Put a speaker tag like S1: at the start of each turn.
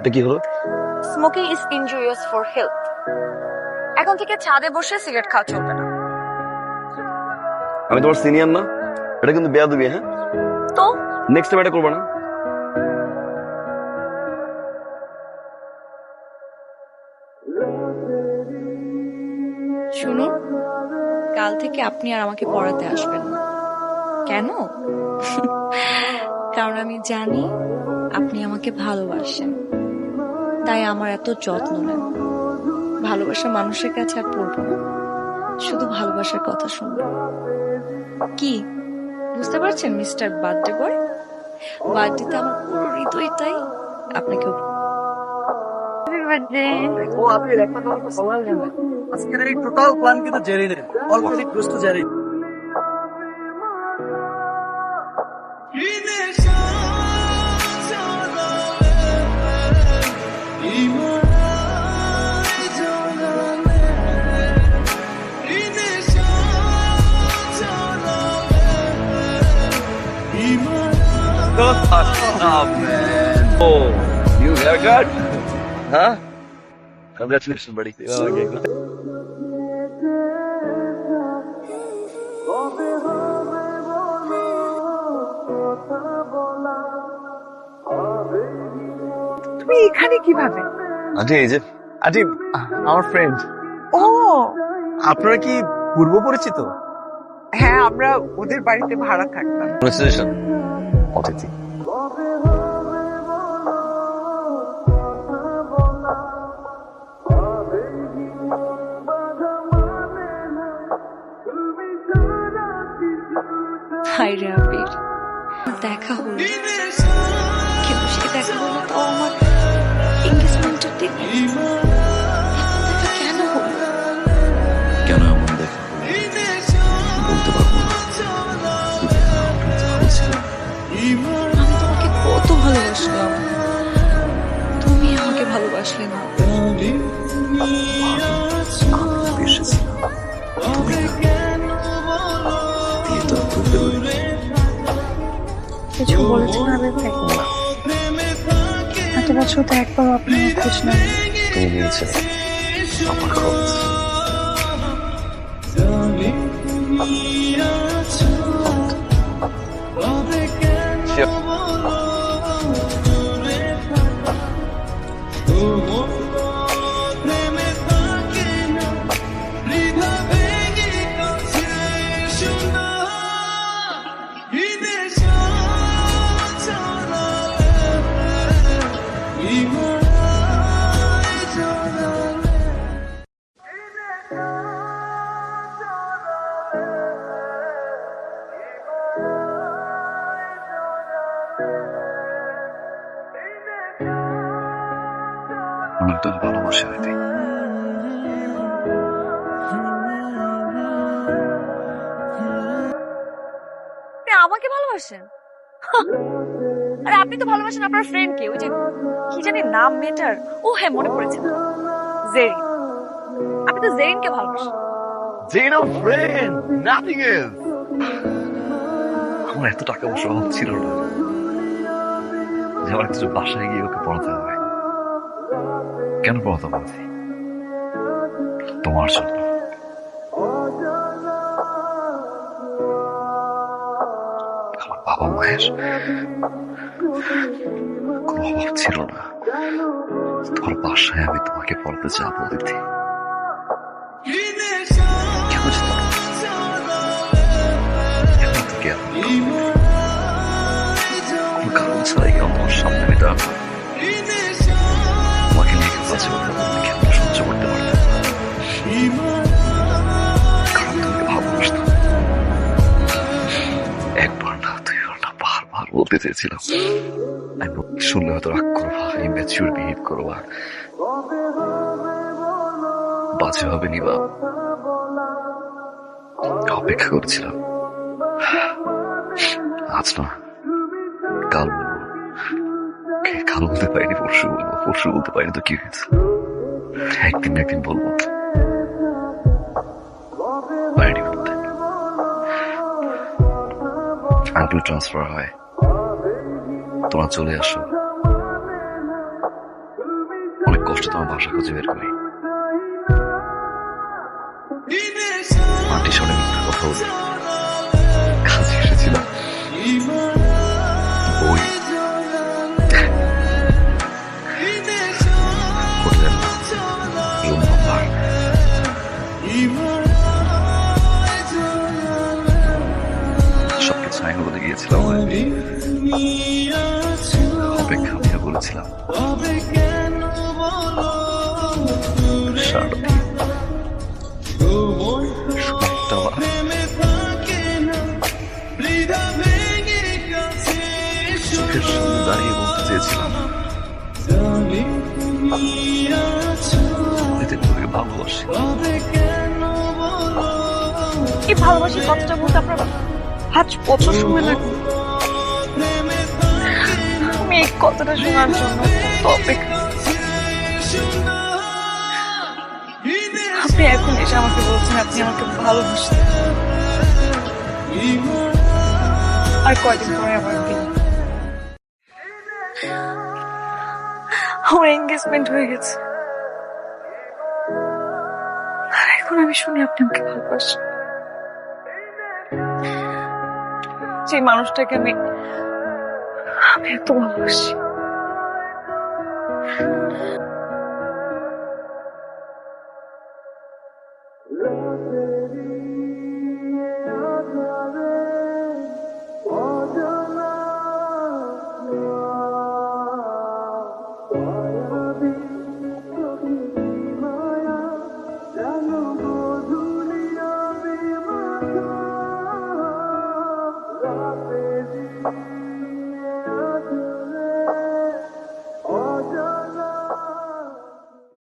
S1: এটা কি হলো?
S2: Smoking is injurious for health এখন থেকে ছাদে বসে সিগারেট খাওয়া চলবে না।
S1: আমি তোমার সিনিয়র না। এটা কিন্তু বেয়া দিবি হ্যাঁ?
S2: তো?
S1: নেক্সট টাইম এটা করব না।
S2: শুনুন কাল থেকে আপনি আর আমাকে পড়াতে আসবেন না। কেন? কারণ আমি জানি আপনি আমাকে ভালোবাসেন। তাই আমার এত যত্ন নেন। ভালোবাসা মানুষের কাছে আর পড়ব না। শুধু ভালোবাসার কথা শুনব। কি? বুঝতে পারছেন মিস্টার বার্থডে বয়? বার্থডেতে আমার পুরো হৃদয়টাই আপনাকে
S3: ও আপনি না। আজকের এই টোটাল প্ল্যান কিন্তু জেরিনের already close to Jerry
S1: Oh, new haircut? Huh? Congratulations, buddy.
S4: তুমি এখানে কীভাবে?
S1: আন্টি এই যে আন্টি আমার ফ্রেন্ড
S4: ও!
S3: আপনারা কি পূর্ব পরিচিত?
S4: হ্যাঁ আমরা ওদের বাড়িতে ভাড়া থাকতাম।
S1: অতিথি
S2: দেখা হলো কিন্তু সে দেখা হলো তো আমার এঙ্গেজমেন্টের দিন
S5: কিছু বলেছেন আমি ভাই এত বছর তো একবার আপনি খোঁজ নেন
S1: তুমি আমার অনেকটা ভালোবাসা হইতে
S2: আমাকে ভালোবাসেন? আরে আপনি তো ভালোবাসেন আপনার ফ্রেন্ডকে ওই যে কি জানি নাম মেটার ও হ্যাঁ মনে পড়েছে না। জেরিন। আপনি তো জেরিনকে ভালোবাসেন।
S1: Zeno friend, nothing else. আমার এত টাকা পয়সা অভাব ছিল না। যে আমার কিছু বাসায় গিয়ে ওকে পড়াতে হবে। কেন কথা বলছি? তোমার জন্য। আমার বাবা মায়ের কোনো অভাব ছিল না। তোমার বাসায় আমি তোমাকে পড়তে যাব দিদি বলতে চেয়েছিলাম আমি শুনলে হয়তো রাগ করবা ইম্যাচিউর বিহেভ করবা বাজে হবে নিবা অপেক্ষা করছিলাম। আজ না, কাল কাল বলতে পারিনি, পরশু বলব, পরশু বলতে পারিনি তো কি হয়েছে? একদিন একদিন বলব। পারিনি ট্রান্সফার হয়। তোমরা চলে আসো। অনেক কষ্ট তোমার বাসা খুঁজে বের করি। মাটির সঙ্গে মিথ্যা কথা বলে। কাজে এসেছিলাম। বলে গিয়েছিলাম অপেক্ষা আমিও বলেছিলাম। দাঁড়িয়ে বলতে চেয়েছিলাম। ভালোবাসি?
S2: এই ভালোবাসার কথাটা বলতে আপনার? আজ কত সময় লাগবে? আমি এই কথাটা শোনার জন্য অপেক্ষা আপনি এখন এসে আমাকে বলছেন, আপনি আমাকে ভালোবাসেন। আর কয়দিন পরে আমার আমার এঙ্গেজমেন্ট হয়ে গেছে। আর এখন আমি শুনি আপনি আমাকে ভালোবাসেন। যে মানুষটাকে আমি আমি এত ভালোবাসি Thank you.